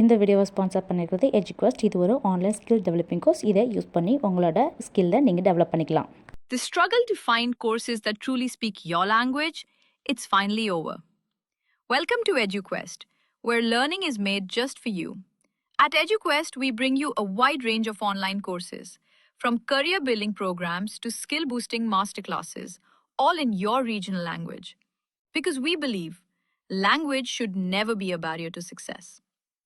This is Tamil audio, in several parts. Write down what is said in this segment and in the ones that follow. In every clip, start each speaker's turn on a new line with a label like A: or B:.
A: இந்த வீடியோவை ஸ்பான்சர் பண்ணியிருக்கிறது எஜுக்வஸ்ட் இது ஒரு ஆன்லைன் ஸ்கில் டெவலப்பிங் கோர்ஸ் இதை யூஸ் பண்ணி உங்களோட ஸ்கில்லை நீங்கள் டெவலப் பண்ணிக்கலாம்
B: The struggle to find courses that truly speak your language, it's finally over. Welcome to EduQuest, where learning is made just for you. At EduQuest, we bring you a wide range of online courses, from career building programs to skill boosting masterclasses, all in your regional language. Because we believe language should never be a barrier to success.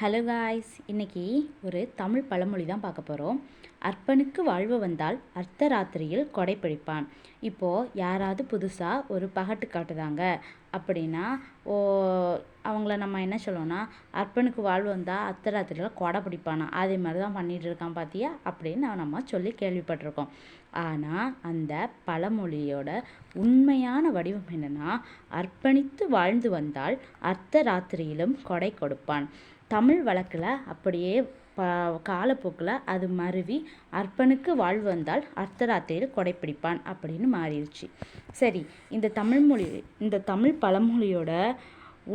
A: Hello guys இன்னைக்கு ஒரு தமிழ் பழமொழி தான் பார்க்க போகிறோம் அர்ப்பனுக்கு வாழ்வு வந்தால் அர்த்த ராத்திரியில் கொடை பிடிப்பான். இப்போது யாராவது புதுசாக ஒரு பகட்டு காட்டுதாங்க அப்படின்னா ஓ அவங்கள நம்ம என்ன சொல்லுவோம்னா அர்ப்பனுக்கு வாழ்வு வந்தால் அர்த்த ராத்திரியில் கொடை பிடிப்பானா? அதே மாதிரி தான் பண்ணிகிட்டு இருக்கான் பார்த்தியா அப்படின்னு நம்ம சொல்லி கேள்விப்பட்டிருக்கோம். ஆனால் அந்த பழமொழியோட உண்மையான வடிவம் என்னன்னா அர்ப்பணித்து வாழ்ந்து வந்தால் அர்த்த ராத்திரியிலும் கொடை கொடுப்பான். தமிழ் வழக்கில் அப்படியே ப காலப்போக்கில் அது மருவி அர்ப்பனுக்கு வாழ்வு வந்தால் அர்த்தராத்திரியில் கொடைப்பிடிப்பான் அப்படின்னு மாறிடுச்சு. சரி இந்த தமிழ்மொழி இந்த தமிழ் பழமொழியோட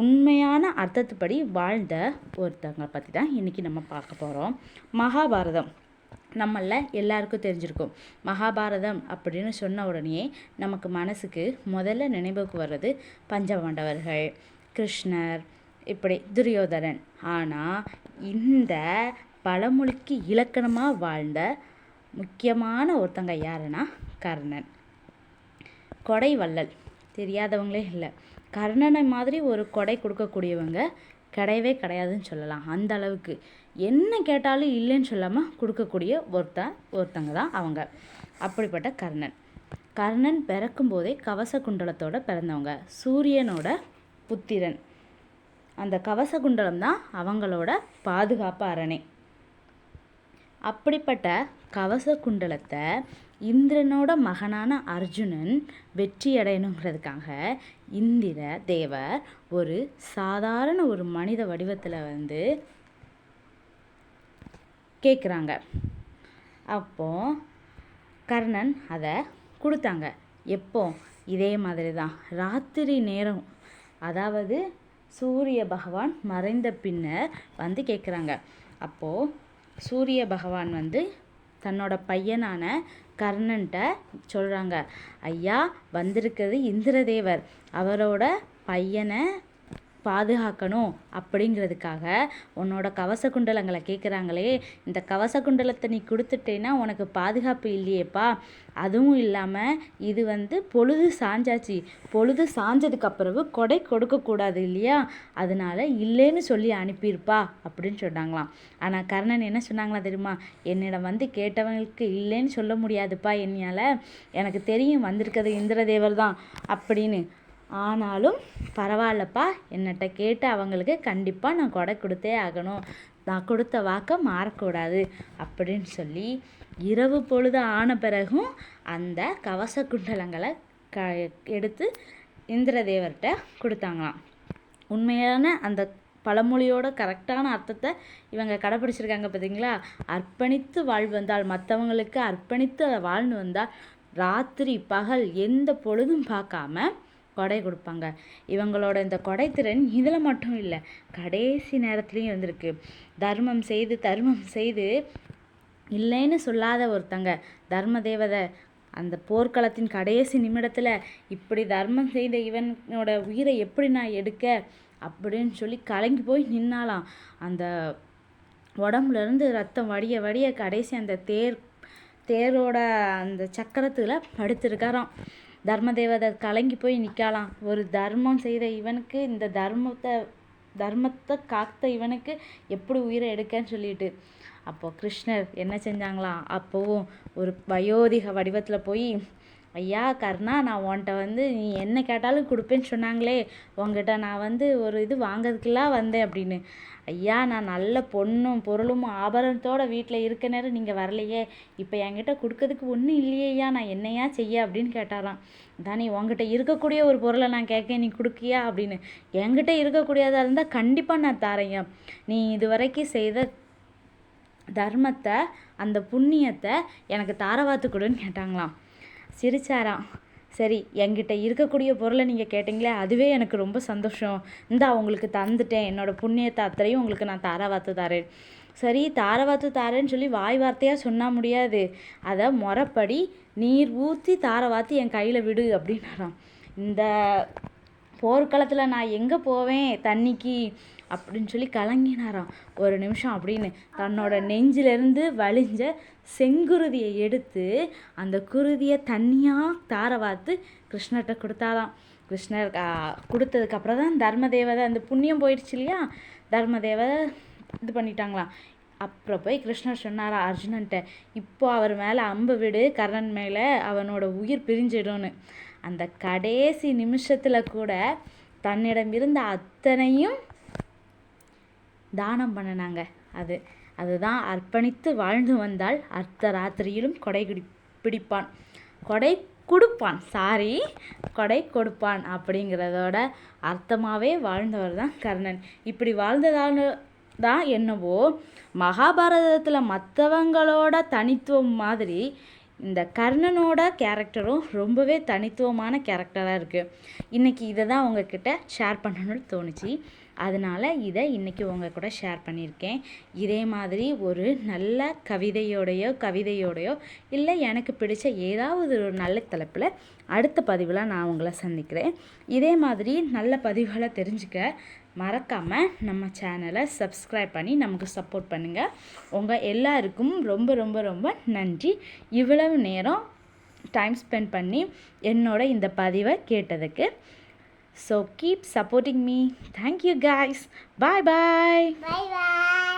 A: உண்மையான அர்த்தத்துப்படி வாழ்ந்த ஒருத்தவங்களை பற்றி தான் இன்றைக்கி நம்ம பார்க்க போகிறோம் மகாபாரதம். நம்மள எல்லாருக்கும் தெரிஞ்சிருக்கும். மகாபாரதம் அப்படின்னு சொன்ன உடனே நமக்கு மனசுக்கு முதல்ல நினைவுக்கு வர்றது பஞ்சபாண்டவர்கள் கிருஷ்ணர் இப்படி துரியோதரன் ஆனால் இந்த பழமொழிக்கு இலக்கணமாக வாழ்ந்த முக்கியமான ஒருத்தங்க யாருன்னா கர்ணன். கொடை வள்ளல். தெரியாதவங்களே இல்லை. கர்ணனை மாதிரி ஒரு கொடை கொடுக்கக்கூடியவங்க கிடையவே கிடையாதுன்னு சொல்லலாம். அந்த அளவுக்கு. என்ன கேட்டாலும் இல்லைன்னு சொல்லாமல் கொடுக்கக்கூடிய ஒருத்தன் ஒருத்தங்க தான் அவங்க. அப்படிப்பட்ட கர்ணன். கர்ணன் பிறக்கும்போதே கவச குண்டலத்தோட பிறந்தவங்க. சூரியனோட புத்திரன். அந்த கவச குண்டலம் தான் அவங்களோட பாதுகாப்பு அரணை. அப்படிப்பட்ட கவச குண்டலத்தை இந்திரனோட மகனான அர்ஜுனன் வெற்றி அடையணுங்கிறதுக்காக இந்திர தேவர் ஒரு சாதாரண ஒரு மனித வடிவத்தில் வந்து கேட்குறாங்க அப்போ கர்ணன் அதை கொடுத்தாங்க. எப்போ? இதே மாதிரி தான் ராத்திரி நேரம். அதாவது சூரிய பகவான் மறைந்த பின்னர் வந்து கேட்குறாங்க அப்போது சூரிய பகவான் வந்து தன்னோட பையனான கர்ணன்ட்ட சொல்கிறாங்க ஐயா வந்திருக்கிறது இந்திரதேவர். அவரோட பையனை பாதுகாக்கணும் அப்படிங்கிறதுக்காக உன்னோட கவச குண்டலங்களை கேட்குறாங்களே இந்த கவச குண்டலத்தை நீ கொடுத்துட்டேன்னா உனக்கு பாதுகாப்பு இல்லையேப்பா. அதுவும் இல்லாமல் இது வந்து பொழுது சாஞ்சாச்சு. பொழுது சாஞ்சதுக்கு அப்புறவு கொடை கொடுக்கக்கூடாது இல்லையா? அதனால இல்லைன்னு சொல்லி அனுப்பியிருப்பா அப்படின்னு சொன்னாங்களாம். ஆனால் கர்ணன் என்ன சொன்னாங்களா தெரியுமா? என்னிடம் வந்து கேட்டவங்களுக்கு இல்லைன்னு சொல்ல முடியாதுப்பா என்னையால் எனக்கு தெரியும் வந்திருக்கிறது இந்திரதேவர் தான் அப்படின்னு. ஆனாலும் பரவாயில்லப்பா என்னட்ட கேட்டு அவங்களுக்கு கண்டிப்பாக நான் கொடை கொடுத்தே ஆகணும். நான் கொடுத்த வாக்கை மாறக்கூடாது அப்படின்னு சொல்லி இரவு பொழுது ஆன பிறகும் அந்த கவச குண்டலங்களை க எடுத்து இந்திரதேவர்கிட்ட கொடுத்தாங்களாம். உண்மையான அந்த பழமொழியோட கரெக்டான அர்த்தத்தை இவங்க கடைப்பிடிச்சிருக்காங்க பார்த்தீங்களா? அர்ப்பணித்து வாழ்வு வந்தால் மற்றவங்களுக்கு அர்ப்பணித்து வாழ்ந்து வந்தால் ராத்திரி பகல் எந்த பொழுதும் பார்க்காம கொடை கொடுப்பாங்க. இவங்களோட இந்த கொடைத்திறன் இதில் மட்டும் இல்லை கடைசி நேரத்துலையும் இருந்திருக்கு. தர்மம் செய்து தர்மம் செய்து இல்லைன்னு சொல்லாத ஒருத்தங்க தர்ம தேவதை அந்த போர்க்களத்தின் கடைசி நிமிடத்தில் இப்படி தர்மம் செய்த இவனோட உயிரை எப்படி நான் எடுக்க அப்படின்னு சொல்லி கலங்கி போய் நின்னாலாம். அந்த உடம்புலேருந்து ரத்தம் வடிய வடிய கடைசி அந்த தேர் தேரோட அந்த சக்கரத்தில் படுத்திருக்காராம். தர்மதேவதை கலங்கி போய் நிற்கலாம் ஒரு தர்மம் செய்த இவனுக்கு இந்த தர்மத்தை தர்மத்தை காத்த இவனுக்கு எப்படி உயிரை எடுக்கன்னு சொல்லிட்டு. அப்போது கிருஷ்ணர் என்ன செஞ்சாங்களாம்? அப்போவும் ஒரு வயோதிக வடிவத்தில் போய் ஐயா கர்ணா நான் உன்கிட்ட வந்து நீ என்ன கேட்டாலும் கொடுப்பேன்னு சொன்னாங்களே. உங்ககிட்ட நான் வந்து ஒரு இது வாங்கிறதுக்கெல்லாம் வந்தேன் அப்படின்னு. ஐயா நான் நல்ல பொண்ணும் பொருளும் ஆபரணத்தோட வீட்டில் இருக்க நேரம் நீங்கள் வரலையே. இப்போ என்கிட்ட கொடுக்கறதுக்கு ஒன்றும் இல்லையா நான் என்னையா செய்ய அப்படின்னு கேட்டாராம். தானே உங்ககிட்ட இருக்கக்கூடிய ஒரு பொருளை நான் கேட்க நீ கொடுக்கியா அப்படின்னு. என்கிட்ட இருக்கக்கூடியதாக இருந்தால் கண்டிப்பாக நான் தரேன் நீ இது வரைக்கும் செய்த தர்மத்தை அந்த புண்ணியத்தை எனக்கு தாரவாத்து கொடுன்னு கேட்டாங்களாம். சிரிச்சாராம். சரி என்கிட்ட இருக்கக்கூடிய பொருளை நீங்கள் கேட்டிங்களே அதுவே எனக்கு ரொம்ப சந்தோஷம். இந்தா உங்களுக்கு தந்துட்டேன். என்னோட புண்ணியத்தை அத்தனையும் உங்களுக்கு நான் தாராவாத்து தரேன். சரி தாரவாத்து தாரேன்னு சொல்லி வாய் வார்த்தையாக சொன்னால் முடியாது. அதை முறப்படி நீர் ஊற்றி தாரவாத்து என் கையில் விடு அப்படின்னாராம். இந்த போர்க்களத்தில் நான் எங்கே போவேன்? தண்ணிக்கு அப்படின்னு சொல்லி கலங்கினாராம். ஒரு நிமிஷம் அப்படின்னு தன்னோட நெஞ்சிலிருந்து வழிஞ்ச செங்குருதியை எடுத்து அந்த குருதியை தண்ணியாக தார வார்த்து கிருஷ்ணர்கிட்ட கொடுத்தாராம். கிருஷ்ணர் கொடுத்ததுக்கப்புறம் தான் தர்மதேவதை அந்த புண்ணியம் போயிடுச்சு இல்லையா? தர்மதேவதை இது பண்ணிட்டாங்களாம். அப்புறம் போய் கிருஷ்ணர் சொன்னாரா அர்ஜுனன்ட்ட இப்போ அவர் மேலே அம்பு விடு கர்ணன் மேலே அவனோட உயிர் பிரிஞ்சிடும்னு. அந்த கடைசி நிமிஷத்தில் கூட தன்னிடம் இருந்த அத்தனையும் தானம் பண்ணினாங்க. அது அதுதான் அர்ப்பணித்து வாழ்ந்து வந்தால் அர்த்த ராத்திரியிலும் கொடை குடி பிடிப்பான். கொடை கொடுப்பான். சாரி கொடை கொடுப்பான் அப்படிங்கிறதோட அர்த்தமாகவே வாழ்ந்தவர் தான் கர்ணன். இப்படி வாழ்ந்ததால் தான் என்னவோ மகாபாரதத்தில் மற்றவங்களோட தனித்துவம் மாதிரி இந்த கர்ணனோட கேரக்டரும் ரொம்பவே தனித்துவமான கேரக்டராக இருக்குது இன்றைக்கி இதை தான் உங்ககிட்ட ஷேர் பண்ணணும்னு தோணுச்சு. அதனால் இதை இன்றைக்கி உங்கள் கூட ஷேர் பண்ணியிருக்கேன். இதே மாதிரி ஒரு நல்ல கவிதையோடையோ கவிதையோடையோ இல்லை எனக்கு பிடிச்ச ஏதாவது ஒரு நல்ல தலைப்பில் அடுத்த பதிவில் நான் உங்களை சந்திக்கிறேன். இதே மாதிரி நல்ல பதிவுகளை தெரிஞ்சுக்க மறக்காமல் நம்ம சேனலை சப்ஸ்கிரைப் பண்ணி நமக்கு சப்போர்ட் பண்ணுங்கள் உங்கள் எல்லாருக்கும் ரொம்ப ரொம்ப ரொம்ப நன்றி. இவ்வளவு நேரம் டைம் ஸ்பெண்ட் பண்ணி என்னோட இந்த பதிவை கேட்டதுக்கு. So keep supporting me thank you guys bye
C: bye bye.